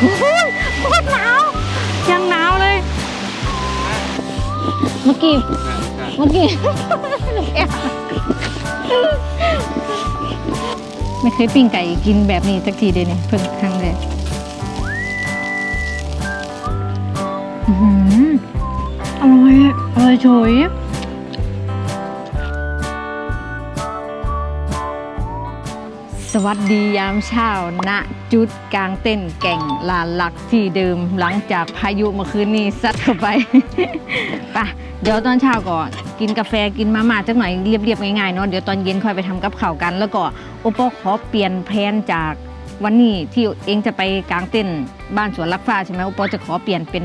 โอ้ยโคตรหนาวยังหนาวเลย เมื่อกี้เมื่อกี้ลูแอวไม่เคยปิ้งไก่กินแบบนี้สักทีเดียวนี่เพิ่งครั้งแรกอื้อหืออร่อยอร่อยเฉย สวัสดียามเช้าณจุดกลางเต้นแก่งลานลักที่เดิมหลังจากพายุเมื่อคืนนี้ซัดเข้าไปไปเดี๋ยวตอนเช้าก่อนกินกาแฟกินมาม่าจักหน่อยเรียบๆง่ายๆเนาะเดี๋ยวตอนเย็นค่อยไปทำกับข้าวกัน แล้วก็โอปอขอเปลี่ยนแผนจากวันนี้ที่เองจะไปกลางเต้นบ้านสวนลักฟ้าใช่ไหมโอปอจะขอเปลี่ยนเป็น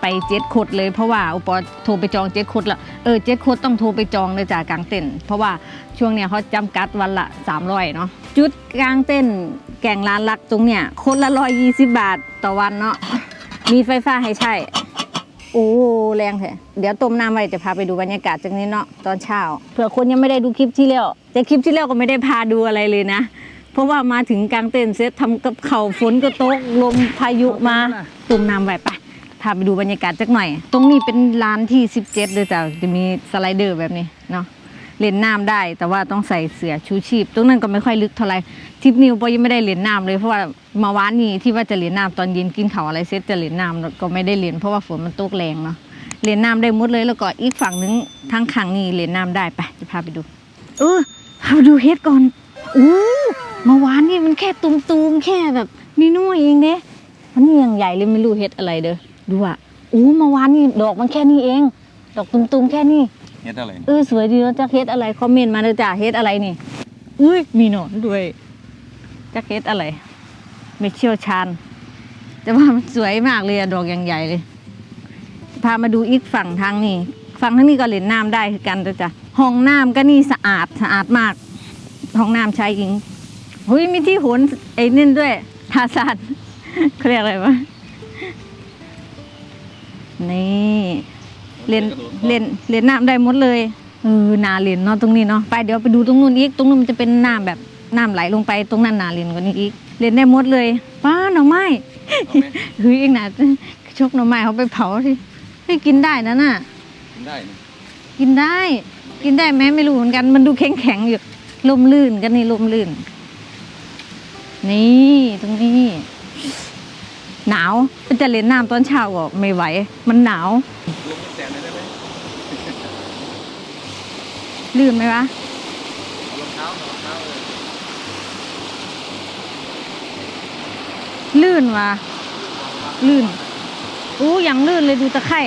ไปเจ็ดโคดเลยเพราะว่าโอปอโทรไปจองเจ็ดโคดละเออเจ็ดโคดต้องโทรไปจองเลยจากกลางเต้นเพราะว่าช่วงเนี้ยเขาจำกัดวันละ 300เนาะ จุดกลางเต้นแก่งลานลักตรงเนี้ยคนละร้อยยี่สิบบาทต่อวันเนาะมีไฟฟ้าให้ใช้โอ้แรงแท้เดี๋ยวต้มน้ำไว้จะพาไปดูบรรยากาศจากนี้เนาะตอนเช้าเผื่อคนยังไม่ได้ดูคลิปที่แล้วแต่คลิปที่แล้วก็ไม่ได้พาดูอะไรเลยนะ เพราะว่ามาถึงกลางเต็นเสร็จทำกับเข่าฝนก็ตกลมพายุมาต้มน้ำไว้ไปพาไปดูบรรยากาศจักหน่อย ตรงนี้เป็นร้านที่ 17เลยจ้ะจะมีสไลเดอร์แบบนี้เนาะ เล่นน้ำได้ แต่ว่าต้องใส่เสื้อชูชีพ ตรงนั้นก็ไม่ค่อยลึกเท่าไหร่ทริปนิวปอยังไม่ได้เล่นน้ำเลยเพราะว่ามาวานนี้ที่ว่าจะเล่นน้ำตอนเย็นกินข้าวอะไรเสร็จจะเล่นน้ำก็ไม่ได้เล่นเพราะว่าฝนมันตกแรงเนาะเล่นน้ำได้หมดเลยแล้วก็อีกฝั่งนึงทางขังนี่เล่นน้ำได้ไปจะพาไปดู เออพาไปดูเฮ็ดก่อนอู้มื่อวานนี่มันแค่ตุมๆแค่แบบนี่น้อยเองเด้วันนี้ยังใหญ่เลยไม่รู้เฮ็ดอะไรเด้อดูอะอู้มื่อวานนี่ดอกมันแค่นี้เอง ดอกตุมๆแค่นี้ ฮ็ดอะไรเออสวยดีแล้วจักเฮ็ดอะไรคอมเมนต์มาเลยจ้าเฮ็ดอะไรนี่อุ้ยมีหนอนด้วยจักเฮ็ดอะไรไม่เชี่ยวชาญแต่ว่ามันสวยมากเลยอะดอกอย่างใหญ่เลย พามาดูอีกฝั่งทางนี่ฝั่งทางนี้ก็เล่นน้ำได้คือกันจ้ะจ้ะห้องน้ำก็นี่สะอาดสะอาดมาก ห้องน้ำชายหญิงเฮ้ยมีที่โหนไอ้นี่ด้วยทาซานเขาเรียกอะไรวะนี่ เล่นเล่นเล่นน้ำได้หมดเลยเออนาเล่นเนาะตรงนี้เนาะไปเดี๋ยวไปดูตรงนู้นอีกตรงนู้นมันจะเป็นน้ำแบบน้ำไหลลงไปตรงนั้นนาเล่นกว่านี้อีกเล่นได้หมดเลยป้าหน่อไม้เอาไหมเฮ้ยเองนะชกหน่อไม้เขาไปเผาสิให้กินได้นะน่ะกินได้นี่กินได้ กินได้ไหมไม่รู้เหมือนกัน มันดูแข็งแข็งๆอยู่ลมลื่นกันนี่ลมลื่น นี่ตรงนี้ หนาวมันจะเล่นน้ำตอนเช้าก็ไม่ไหว มันหนาว รวมกันแสนเลยได้ไหม ลื่นไหมวะเอารองเท้าเอารองเท้าเลยลื่นวะลื่นอู้ยังลื่นเลยดูตะไคร่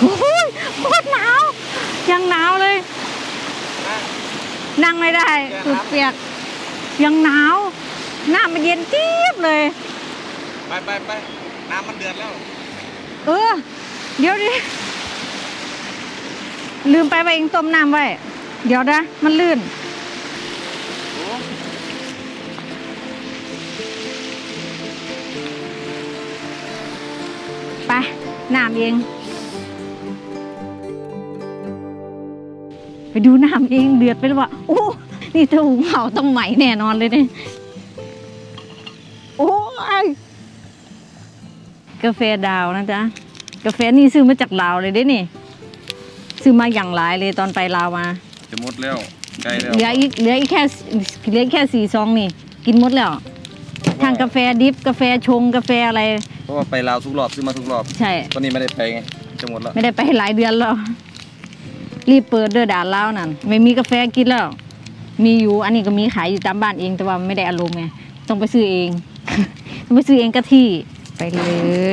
โอ้ยโคตรหนาว ยังหนาวเลย นั่งไม่ได้สุดเปียก ยังหนาว หน้ามันเย็นจี๊บเลย ไปไปไปน้ำมันเดือดแล้ว เออ เดี๋ยวดิ ลืมไปว่าเองต้มน้ำไว้ เดี๋ยวนะ มันลื่น ไป น้ำเอง ไปดูน้ำเองเดือดไปแล้วว่ะโอ้ นี่ถ้าหุงเผาต้องใหมแน่นอนเลยเนี่ยโอ้ยกาแฟดาวนะจ๊ะ กาแฟนี่ซื้อมาจากลาวเลยเด้นี่ ซื้อมาอย่างหลายเลยตอนไปลาวมาจะหมดแล้วใกล้แล้วเหลืออีกเหลืออีกแค่เหลืออีกแค่สี่ซองนี่ กินหมดแล้วทางกาแฟดิฟกาแฟชงกาแฟอะไรเพราะว่าไปลาวทุกรอบซื้อมาทุกรอบใช่ตอนนี้ไม่ได้ไปไงจะหมดแล้วไม่ได้ไปหลายเดือนแล้วรีบเปิดเด้อด่านเล่าวนั่นไม่มีกาแฟกินแล้ว มีอยู่อันนี้ก็มีขายอยู่ตามบ้านเองแต่ว่าไม่ได้อารมณ์ไงต้องไปซื้อเองต้องไปซื้อเองก็ที่ไปเล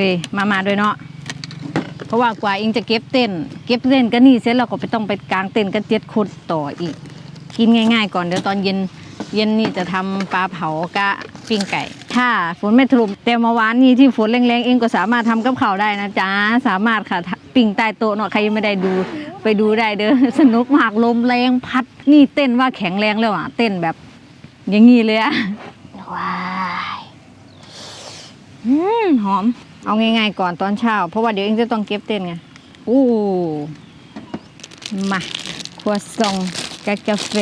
ย มามาด้วยเนาะ เพราะว่ากว่าเองจะเก็บเต้น เก็บเต้นก็นี่เสร็จเราก็ไปต้องไปกลางเต้นก็เจ็ดคนต่ออีก กินง่าย ๆ ก่อนเดี๋ยวตอนเย็นเย็นนี่จะทำปลาเผากะปิ้งไก่ ถ้าฝนไม่ถล่มแต่มื่อวานนี้ที่ฝนแรงๆเองก็สามารถทำกับข้าวได้นะจ๊ะสามารถค่ะปิ้งใต้โต๊ะเนาะใครยังไม่ได้ดูไปดูได้เด้อสนุกมากลมแรงพัดนี่เต้นว่าแข็งแรงแล้วอะเต้นแบบอย่างงี้เลยอะว้ายอืมหอม เอาง่ายๆก่อนตอนเช้า เพราะว่าเดี๋ยวเองจะต้องเก็บเต้นไงอู้มาครัวซองกับกาแฟ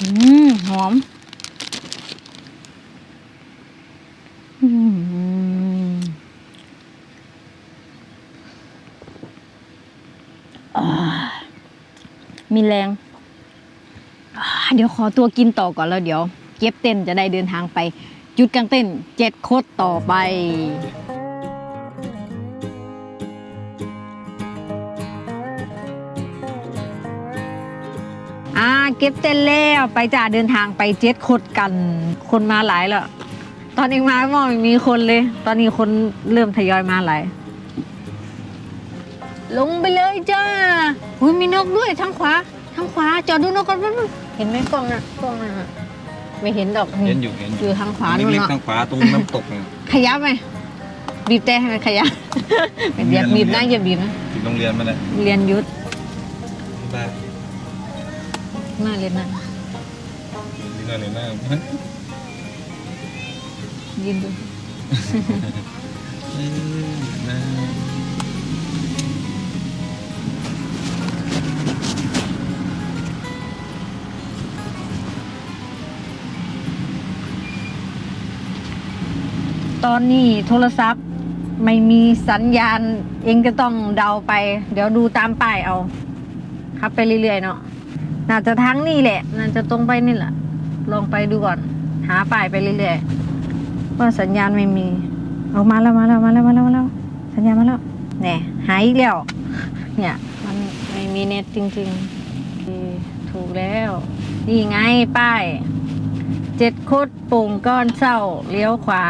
อืมหอมอืมมีแรง เดี๋ยวขอตัวกินต่อก่อนแล้วเดี๋ยว เก็บเต้นจะได้เดินทางไป จุดกลางเต้นเจ็ดโคตรต่อไปอ่าเก็บเต้นแล้วไปจ่าเดินทางไปเจ็ดโคตรกัน คนมาหลายแล้วตอนเองมาไม่มองไม่มีคนเลย ตอนนี้คนเริ่มทยอยมาหลายลงไปเลยจ้าอุ้ยมีนกด้วยทางขวาทางขวาจอดดูนกกันบนึงเห็นไหมกล้องน่ะกล้องน่ะ ไม่เห็นดอกเห็นอยู่เห็นออยู่ยู่ทางขวานู่นเล็กเนาะๆทางขวาตรงน้ำตกเนี่ยขยับไหมบีบแต่ให้มันขยับไม่บีบบีบนะอย่าบีบนะถึงโรงเรียนมาแล้วเรียนยุทธบ๊ายบายน่าเรียนนะนี่น่าเลยน่ายืนดูเอ้ยน่า ตอนนี้โทรศัพท์ไม่มีสัญญาณ เองจะต้องเดาไป เดี๋ยวดูตามป้ายเอาครับไปเรื่อยๆเนาะน่าจะทางนี่แหละ น่าจะตรงไปนี่แหละ ลองไปดูก่อน หาป้ายไปเรื่อยๆว่าสัญญาณไม่มีเอามาแล้วมาแล้วมาแล้วมาแล้วมาแล้วสัญญาณมาแล้วแหน่ยหายอีกแล้ว เนี่ยมันไม่มีเน็ตจริงๆถูกแล้ว นี่ไงป้ายเจ็ดโคตรปุ่งก้อนเศร้าเลี้ยวขวา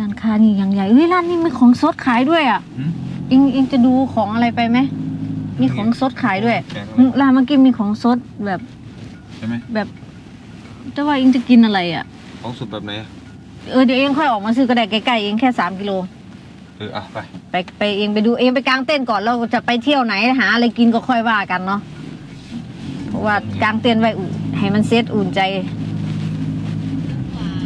ร้านค้านี่ยังใหญ่เฮ้ยร้านนี้มีของสดขายด้วยอะหืม เองเองจะดูของอะไรไปไหมมีของสดขายด้วยแกงอืมร้านเมื่อกี้มีของสดแบบใช่ไหมแบบแต่ว่าเองจะกินอะไรอะของสุดแบบไหนอะเออเดี๋ยวเองค่อยออกมาซื้อก็ได้ใกล้ๆเองแค่สามกิโลเอออะไปไปไปเองไปดูเองไปกางเต้นท์ก่อนเราจะไปเที่ยวไหนหาอะไรกินก็ค่อยว่ากันเนาะเพราะว่ากางเต้นท์ไว้อุ่นให้มันเซตอุ่นใจ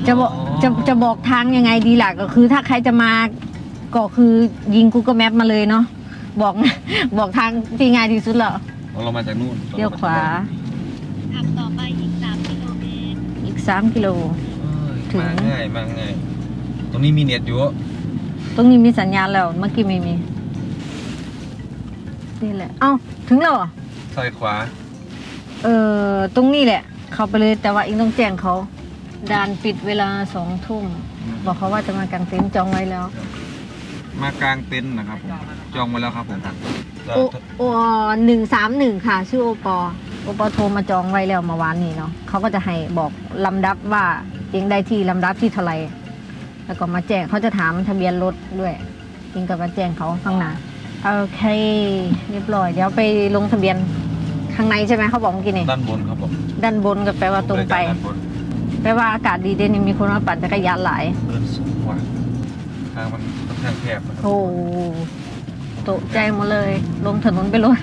จะบอกจะจะบอกทางยังไงดีล่ะก็คือถ้าใครจะมาก็คือยิง Google Map มาเลยเนาะบอกบอกทางที่ง่ายที่สุดแล้วเอาเรามาจากนู่นเลี้ยวขวาขับต่อไปอีก3กิโลเมตรอีกสามกิโลถึถึงงมาง่ายมาง่ายตรงนี้มีเน็ตอยู่ตรงนี้มีสัญญาณแล้วเมื่อกี้ไม่มีนี่แหละเอ้าถึงแล้วเหรอซ้ายขวา เออตรงนี้แหละ เข้าไปเลยแต่ว่าเองต้องแจ้งเขา ด่านปิดเวลาสองทุ่มบอกเขาว่าจะมากางเต็นท์จองไว้แล้วมากลางเต็นท์นะครับผมจองไว้แล้วครับผมโอโอหนึ่งสามหนึ่งค่ะ ชื่อโอปอโอปอโทรมาจองไว้แล้วเมื่อวานนี้เนาะเขาก็จะให้บอกลำดับว่าเองได้ที่ลำดับที่เท่าไหร่แล้วก็มาแจ้งเขาจะถามทะเบียนรถด้วยเองก็มาแจ้งเขาข้างหน้าโอเคเรียบร้อยเดี๋ยวไปลงทะเบียนข้างในใช่ไหมเขาบอกเมื่อกี้นี่ด้านบนครับผมด้านบนก็แปลว่าตรงไปบริการด้านบน แปลว่าอากาศดีเด่นมีคนมาปั่นจักรยานหลายเดินสูงว่ะทางมันค่อนข้างแคบนะครับโอ้ตกใจหมดเลย ลงถนนไปเลย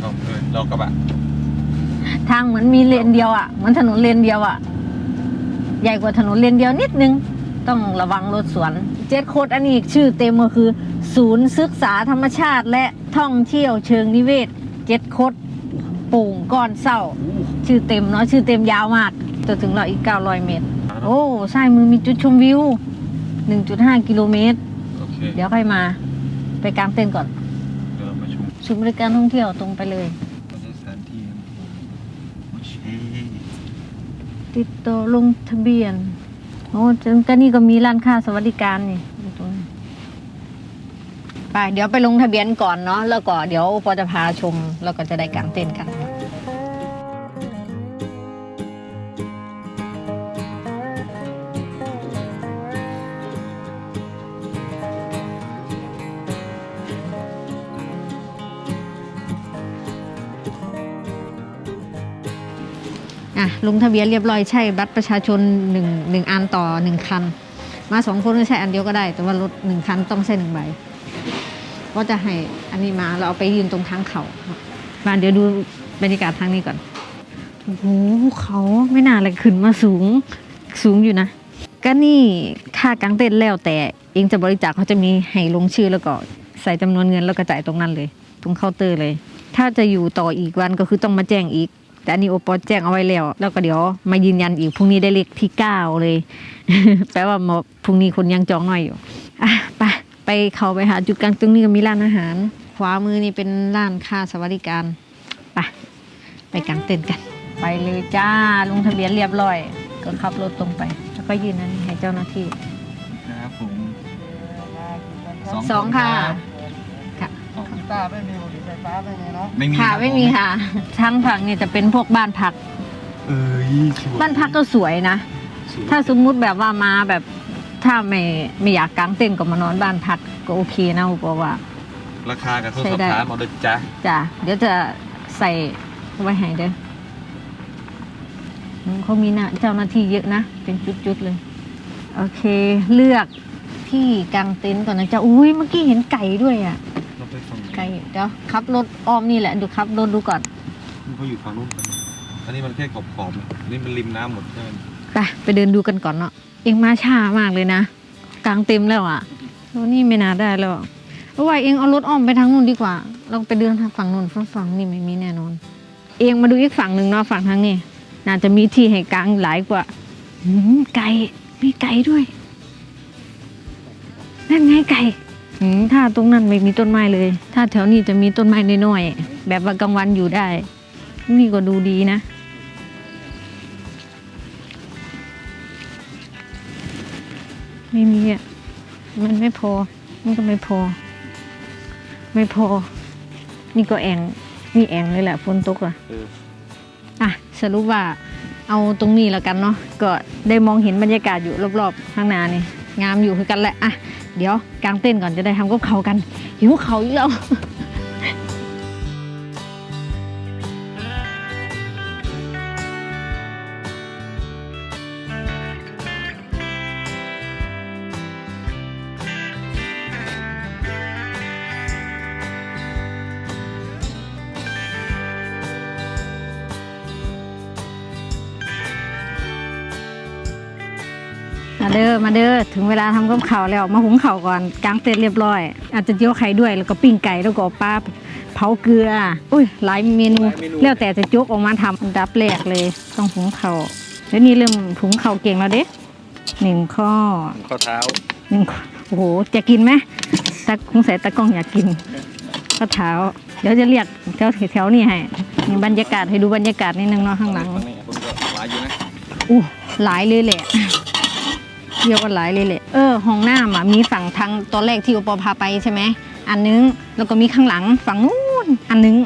เราเออเรากระบะทางเหมือนมีเลนเดียวอะ่ะเหมือนถนนเลนเดียวอะ่ะ ใหญ่กว่าถนนเลนเดียวนิดนึง ต้องระวังรถสวน เจ็ดโคดอันนี้ชื่อเต็มก็คือ ศูนย์ศึกษาธรรมชาติและท่องเที่ยวเชิงนิเวศ เจ็ดโคดปุ่งก้อนเศร้า ชื่อเต็มเนาะชื่อเต็มยาวมาก จะถึงเราอีก 900 เมตร โอ้ใช่มือมีจุดชมวิว 1.5 กิโลเมตร โอเคเดี๋ยวค่อยมา ไปกางเต้นท์ก่อนเดี๋ยวเรามาชมศูนย์บริการท่องเที่ยวตรงไปเลยสถานที่กันโอเคติดต่อลงทะเบียน โอ้จังก็นี่ก็มีร้านค้าสวัสดิการนี่อยู่ตรงนี้ไปเดี๋ยวไปลงทะเบียนก่อนเนาะแล้วก็เดี๋ยวปอจะพาชมแล้วก็จะได้กางเต้นท์กัน อะลงทะเบียนเรียบร้อยใช่บัตรประชาชนหนึ่งหนึ่งอันต่อหนึ่งคัน มาสองคนก็ใช้อันเดียวก็ได้ แต่ว่ารถหนึ่งคันต้องใช้หนึ่งใบ ก็จะให้อันนี้มาเราเอาไปยืนตรงทางเขามาเดี๋ยวดูบรรยากาศทางนี้ก่อนโอ้โหเขาไม่น่าเลยขึ้นมาสูงสูงอยู่นะ ก็นี่ค่ากางเต้นท์แล้วแต่เองจะบริจาคเขาจะมีให้ลงชื่อแล้วก็ใส่จำนวนเงินแล้วก็จ่ายตรงนั้นเลย ตรงเคาน์เตอร์เลย ถ้าจะอยู่ต่ออีกวันก็คือต้องมาแจ้งอีก แต่อันนี้โอปอแจ้งเอาไว้แล้ว แล้วก็เดี๋ยวมายืนยันอีกพรุ่งนี้ได้เลขที่เก้าเลย แปลว่าหมอพรุ่งนี้คนยังจองหน่อยอยู่อะไปไปเขาไปหาจุดกลางตรงนี้ก็มีร้านอาหาร ขวามือนี่เป็นร้านค่าสวัสดิการไปไปกางเต็นท์กัน ไปเลยจ้าลงทะเบียนเรียบร้อย ก็ขับรถตรงไป แล้วก็ยืนนั้นให้เจ้าหน้าที่ครับผมสองค่ะกีตาร์ไม่มีบุหรี่ไฟฟ้าไม่มีเนาะไม่มีค่ะรับไม่มีค่ะทางฝั่งเนี่ยจะเป็นพวกบ้านพัก เอ้ยสวยบ้านพักก็สวยนะ สวยถ้าสมมุติแบบว่ามาแบบถ้าไม่ไม่อยากกางเต็นท์ก็มานอนบ้านพักก็โอเคนะอุปว่า ราคากับโทรใช้สอบได้ถามเอาเด้อจ้ะจ้ะเดี๋ยวจะใส่ไว้ให้เด้ออืมเขามีหน้าเจ้าหน้าที่เยอะนะ เป็นจุดๆเลย โอเค เลือกที่กางเต็นท์ก่อนนะจ๊ะอุ้ยเมื่อกี้เห็นไก่ด้วยอะเรา ไปฝั่งนี้ไก่เดี๋ยวขับรถอ้อมนี่แหละดูขับรถดูก่อนเขาอยู่ฝั่งนู้นกันอันนี้มันแค่ขอบขอบๆอันนี่มันริมน้ำหมดใช่ไหมไปไปเดินดูกันก่อนเนาะเองมาช้ามากเลยนะกลางเต็มแล้วอะแล้วนี่ไม่น่าได้แล้วอะเอาไว้เองเอารถอ้อมไปทางนู้นดีกว่า เราไปเดินทางฝั่งนู้นฝั่งฝั่งนี่ไม่มีแน่นอน เองมาดูอีกฝั่งหนึ่งเนาะฝั่งทางนี้น่าจะมีที่ให้กลางหลายกว่าหืมไก่มีไก่ด้วยนั่นไงไก่ หืมถ้าตรงนั้นไม่มีต้นไม้เลย ถ้าแถวนี้จะมีต้นไม้น้อยๆแบบว่ากลางวันอยู่ได้ นี่ก็ดูดีนะ ไม่มีอะ มันไม่พอ มันก็ไม่พอ ไม่พอ นี่ก็แองนี่แองเลยแหละฝนตกอะเอออะสรุปว่าเอาตรงนี้แล้วกันเนาะก็ได้มองเห็นบรรยากาศอยู่รอบๆข้างหน้านี่ งามอยู่คือกันแหละอะ เดี๋ยวกางเต้นก่อนจะได้ทำกับเขาวกันหิวเขาวอีกแล้ว เด้อมาเด้อถึงเวลาทำกับข้าวแล้วมาหุงข้าวก่อนกางเต็นท์เรียบร้อย อาจจะเจียวไข่ด้วยแล้วก็ปิ้งไก่แล้วก็เอาปลาเผาเกลืออุ้ยหลายเมนูแล้วแต่จะจกออกมาทำอันดับแรกเลย ต้องหุงข้าวแล้วนี่เริ่มหุงข้าวเก่งแล้วเด้หนึ่งข้อข้อเท้าหนึ่งข้อโอ้โหจะกินไหมตาคงใส่ตากล้องอยากกินข้าวเท้า เดี๋ยวจะเรียกแถวแถวนี่ให้นี่บรรยากาศให้ดูบรรยากาศนิดนึงเนาะข้างหลังฝั่งนี้คนก็หลายอยู่นะอู้หลายเลยแหละ เรียกว่าหลายเลยแหละ เออห้องน้ำอะมีฝั่งทางตอนแรกที่อุปพาไปใช่ไหม อันนึง แล้วก็มีข้างหลังฝั่งนู้น อันนึง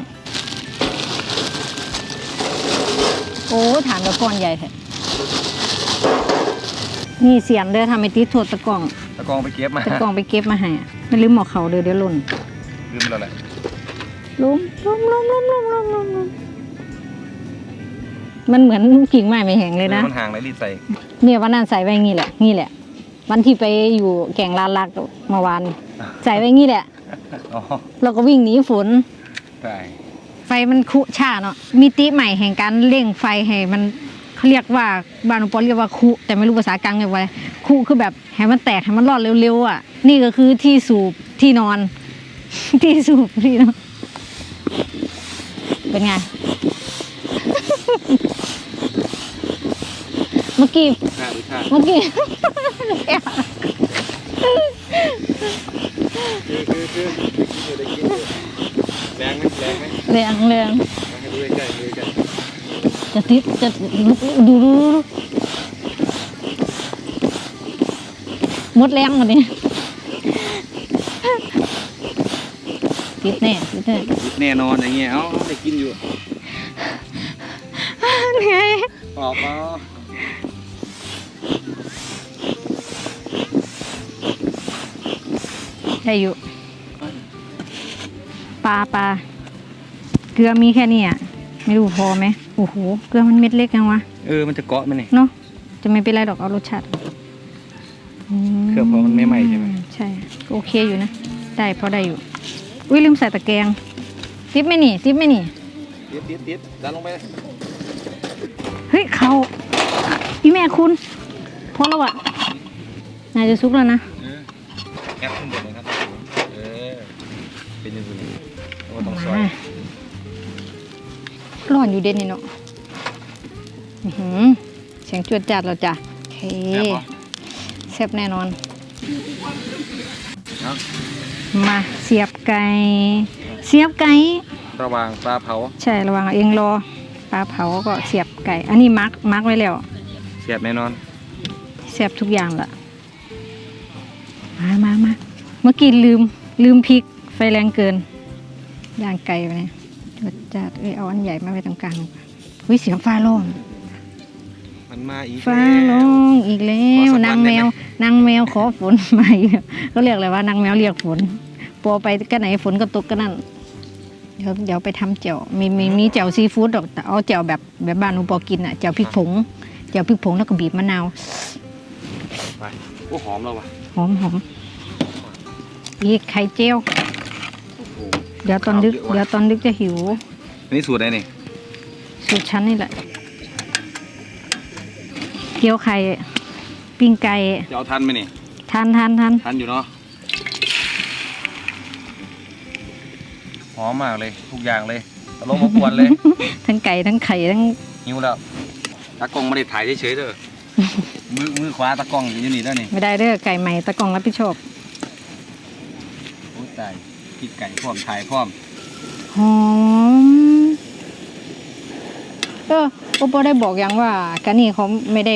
โอ้ฐานตะกร้อนใหญ่แท้นี่เสียมเด้อทำให้ติดโทษตะกร้อง ตะกองไปเก็บมา ตะกร้องไปเก็บมาให้อะไม่ลืมหมอกเขาเด้อเดี๋ยวหล่น ลืมไปแล้วแหละล้มล้มล้มล้มล้มล้มล้มล้ มมันเหมือนกิ่งไม้ไม่แห้งเลยนะมันห่างเลยรีดใส่เนี่ยวันนั้นใส่ไว้งี้แหละงี้แหละ วันที่ไปอยู่แก่งลานลักเมื่อวานใส่ไว้งี้แหละอ๋อเราก็วิ่งหนีฝนได้ไฟมันคุช่าเนาะมิติใหม่แห่งการเร่งไฟให้มันเขาเรียกว่าบานอุปอเรียกว่าคุแต่ไม่รู้ภาษากลางเรียกว่าอะไรคุคือแบบให้มันแตกให้มันรอดเร็วๆอะ นี่ก็คือที่สูบที่นอน ที่สูบที่นอนเป็นไง เมื่อกี้ข้าหรือข้าเมื่อกี้คือคือคือคือได้กินอยู่แรงไหมแรงไหมแรงแรงมาให้ดูใกล้ๆดูใกล้จะติดจะดูดูดูดูหมดแรงหมดนี่ติดแน่ติดแน่ๆแน่นอนอย่างเงี้ยเอ้าได้กินอยู่เหนื่อยปอบเอา ได้อยู่ปลาปลาเกลือมีแค่นี้อะไม่รู้พอไหมโอ้โหเกลือมันเม็ดเล็กยังวะเออ มันจะเกาะมันนี่เนาะจะไม่เป็นไรดอกเอารสชาติมเครื่องพอมันไม่ไหม้ใช่ไหมใช่ก็โอเคอยู่นะ ได้พอได้อยู่ อุ้ยลืมใส่ตะแกรงติ๊บไหม่นี่ติ๊บไหม่นี่ติดติดติดดันลงไปเฮ้ยเขาพี่แม่คุณพอแล้วอะนายจะซุกแล้วนะเออแอปขึ้นบนเลยครับ เออเป็นอยังไงโอ้ต้องซอยมาร้อนอยู่เด่นนี่เนาะอื้อหือเสียงจวดจัดแล้วจ้ะโอเคแซ่บปะแซ่บแน่นอนเนาะมาเสียบไก่ เสียบไก่ ระหว่างปลาเผา ใช่ระวังเองรอ ปลาเผาก็เสียบไก่ อันนี้มักมักไว้แล้ว เสียบแน่นอน เสียบทุกอย่างละมามามาเมื่อกี้ลืมลืมพริก ไฟแรงเกินย่างไก่ไปเนี่ยจวดจัดเอ้ยเอาอันใหญ่มาไว้ตรงกลางวิเสียงฟ้าร้องมันมาอีกฟ้าแล้ร้อวงอีกแล้ขอวสักวันนางได้แมไหมวนางแมวขอฝนมาอีกแล้วก็เรียกอะไรว่านางแมวเรียกฝนปัวไปก็ไหนฝนก็ตกก็นั่นเดี๋ยวเดี๋ยวไปทำแจ่วมีมีมีแจ่วซีฟู้ดหรอกแต่เอาแจ่วแบบแบบบ้านหนูปอกินอะแจ่วพริกผงแจ่วพริกผงแล้วก็บีบมะนาวไปโอ้หอมแล้วว่ะหอมหอมอีกไข่เจียวโอ้โห เดี๋ยวตอนดึกข้าวเยอะว่ะเดี๋ยวตอนดึกจะหิว อันนี้สูตรอะไรนี่ สูตรชั้นนี่แหละ เกี๊ยวไข่ ปิ้งไก่ จะเอาทันไหมนี่ทานทานทานทันอยู่เนาะ หอมมากเลย ทุกอย่างเลยตลบมากวนเลย ทั้งไก่ทั้งไข่ทั้งหิวแล้วตากล้องไม่ได้ถ่ายเฉยๆเด้อ มือมือขวาตากล้องอยู่นี่เด้อนี่ ไม่ได้เด้อไก่ใหม่ตะกล่องรับผิดชอบโอ้ตาย กินไก่พร้อมถ่ายพร้อมหอมเออโอปอได้บอกยังว่าการนี่เขาไม่ได้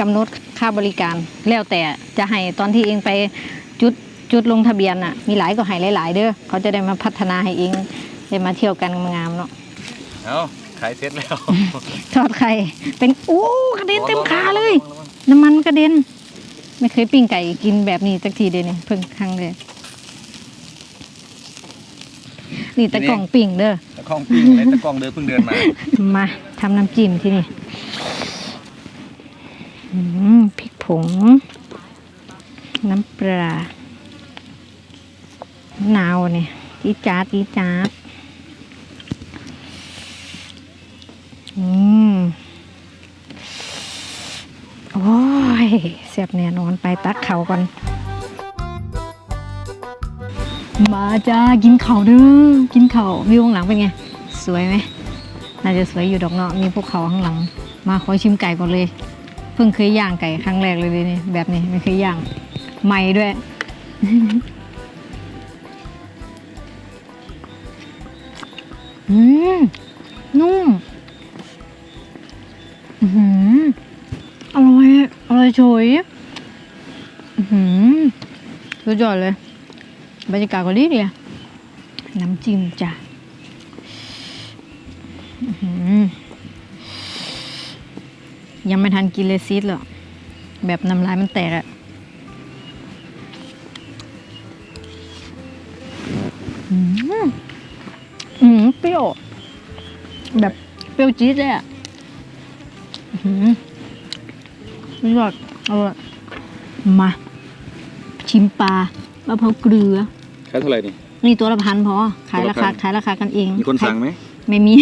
กำหนดค่าบริการ แล้วแต่จะให้ตอนที่เองไปจุดจุดลงทะเบียนอะ มีหลายก็ให้หลาย ๆ เด้อเขาจะได้มาพัฒนาให้เองได้มาเที่ยวกันงามๆเนาะเอาขายเสร็จแล้วทอดไข่เป็นโอ้กระเด็นเต็มขาเลย น้ำมันกระเด็น ไม่เคยปิ้งไก่กินแบบนี้สักทีเดียวนี่เพิ่งครั้งเลย นี่ตะกล่องปิ้งเด้อตะกล้องปิ้งเลยตะกล้องเดินเพิ่งเดินมา มาทำน้ำจิ้มที่นี่อืมพริกผง น้ำปลามะนาวเนี่ยจีดจาดจีดจาดอืมโอ้ยเสียบแน่นอนไปตักเขาก่อน จ้ากินเข่าเด้อกินเข่าวิวข้างหลังเป็นไง สวยไหมน่าจะสวยอยู่ดอกเนาะมีภูเขาข้างหลัง มาขอชิมไก่ก่อนเลย เพิ่งเคยย่างไก่ครั้งแรกเลยนี่แบบนี้ไม่เคยย่างใหม่ด้วยอืมนุ่มอือหืออร่อยอร่อยเฉยอือหือสุดยอดเลย บรรยากาศก็ดีดีอะน้ำจิ้มจ้ะยังไม่ทันกินเลยซีดหรอกแบบน้ำลายมันแตกอะอืมอืมเปรี้ยว แบบเปรี้ยวจี๊ดเลยอะอื้อหือสุดยอดอร่อยมา ชิมปลา มะพร้าวเกลือขายเท่าไหร่นี่ นี่ตัวละพันพอขายราคาตัวละพัน ขายราคากันเองมีคนสั่งไหม ไม่มี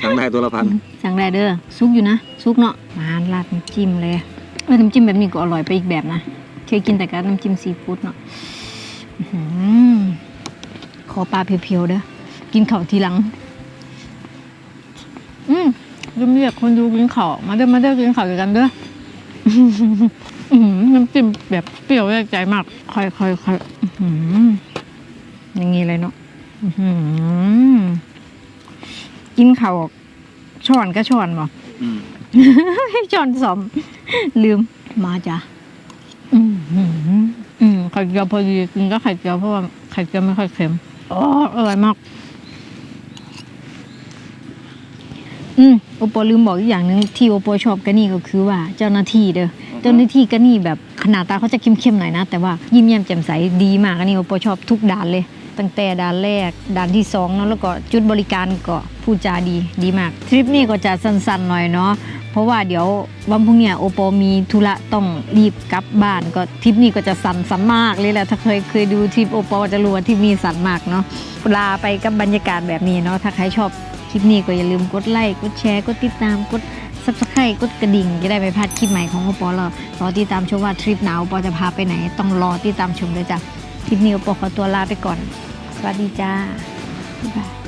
สั่งได้ตัวละพันสั่งได้เด้อซุกอยู่นะซุกเนาะมาราดน้ำจิ้มเลยเออน้ำจิ้มแบบนี้ก็อร่อยไปอีกแบบนะเคยกินแต่กับน้ำจิ้มซีฟู้ดเนาะอื้อหือขอปลาเพียวๆเด้อกินข้าวทีหลัง อืมเรียกเรียกคนดูกินข้าวมาเด้อมาเด้อกินข้าวด้วยกันเด้อ อื้อหือน้ำจิ้มแบบเปรี้ยวแยกใจมากค่อยค่อยค่อยอื้อหืออย่างงี้เลยเนาะอื้อหือกินข้าวช้อนก็ช้อนบ่อืมช้อนสอม ลืมมาจ้ะอืมอืมอืมไข่เจียวพอดีกินก็ไข่เจียวเพราะว่าไข่เจียวไม่ค่อยเค็มอ๋ออร่อยมาก อืมโอปอลืมบอกอีกอย่างหนึ่งที่โอปอชอบกันนี่ก็คือว่า เจ้าหน้าที่เด้อ เจ้าหน้าที่กันนี่แบบขนาดตาเขาจะเข้มๆหน่อยนะ แต่ว่ายิ้มแย้มแจ่มใสดีมากอันนี้โอปอชอบทุกด่านเลย ตั้งแต่ด่านแรกด่านที่สองเนาะแล้วก็จุดบริการก็พูดจาดีดีมาก ทริปนี้ก็จะสั้นๆหน่อยเนาะเพราะว่าเดี๋ยววันพรุ่งเนี้ยโอปอมีธุระต้องรีบกลับบ้านก็ทริปนี้ก็จะสั้นสันมากเลยแหละถ้าเคยเคยดูทริปโอปอจะรู้ว่าทริปนี้สั้นมากเนาะลาไปกับบรรยากาศแบบนี้เนาะถ้าใครชอบคลิปนี้ก็อย่าลืมกดไลค์กดแชร์กดติดตามกด ซับสไครต์กดกระดิ่งจะได้ไม่พลาดคลิปใหม่ของโอปอเรารอติดตามชมว่าทริปหนาวปอจะพาไปไหน ต้องรอติดตามชมเลยจ้ะ คลิปนี้โอปอขอตัวลาไปก่อน สวัสดีจ้าบ๊ายบาย